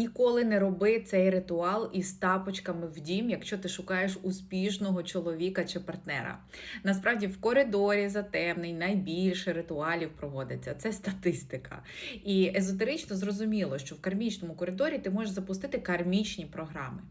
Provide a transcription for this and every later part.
Ніколи не роби цей ритуал із тапочками в дім, якщо ти шукаєш успішного чоловіка чи партнера. Насправді в коридорі затемнень найбільше ритуалів проводиться. Це статистика. І езотерично зрозуміло, що в кармічному коридорі ти можеш запустити кармічні програми.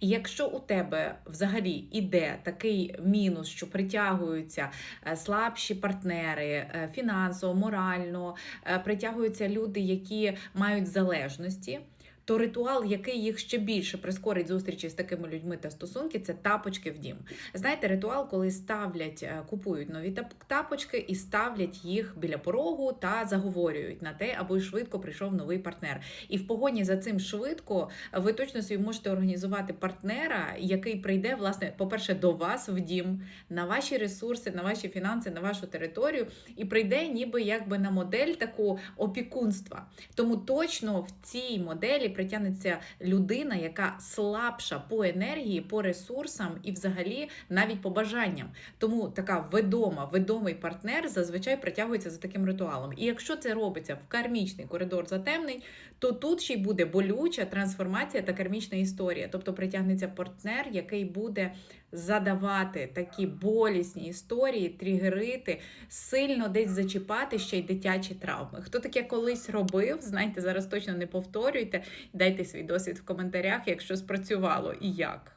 І якщо у тебе взагалі іде такий мінус, що притягуються е, слабші партнери е, фінансово, морально, е, притягуються люди, які мають залежності. То ритуал, який їх ще більше прискорить зустрічі з такими людьми та стосунки, це тапочки в дім. Знаєте, ритуал, коли ставлять, е, купують нові тапочки і ставлять їх біля порогу та заговорюють на те, аби швидко прийшов новий партнер. І в погоні за цим швидко ви точно собі можете організувати партнера, який прийде, власне, по-перше, до вас в дім, на ваші ресурси, на ваші фінанси, на вашу територію, і прийде ніби якби на модель таку опікунства. Тому точно в цій моделі притягнеться людина, яка слабша по енергії, по ресурсам і взагалі навіть по бажанням. Тому така ведома, ведомий партнер зазвичай притягується за таким ритуалом. І якщо це робиться в кармічний коридор затемнень, то тут ще й буде болюча трансформація та кармічна історія. Тобто притягнеться партнер, який буде задавати такі болісні історії, тригерити, сильно десь зачіпати ще й дитячі травми. Хто таке колись робив, знайте, зараз точно не повторюйте. Дайте свій досвід в коментарях, якщо спрацювало і як.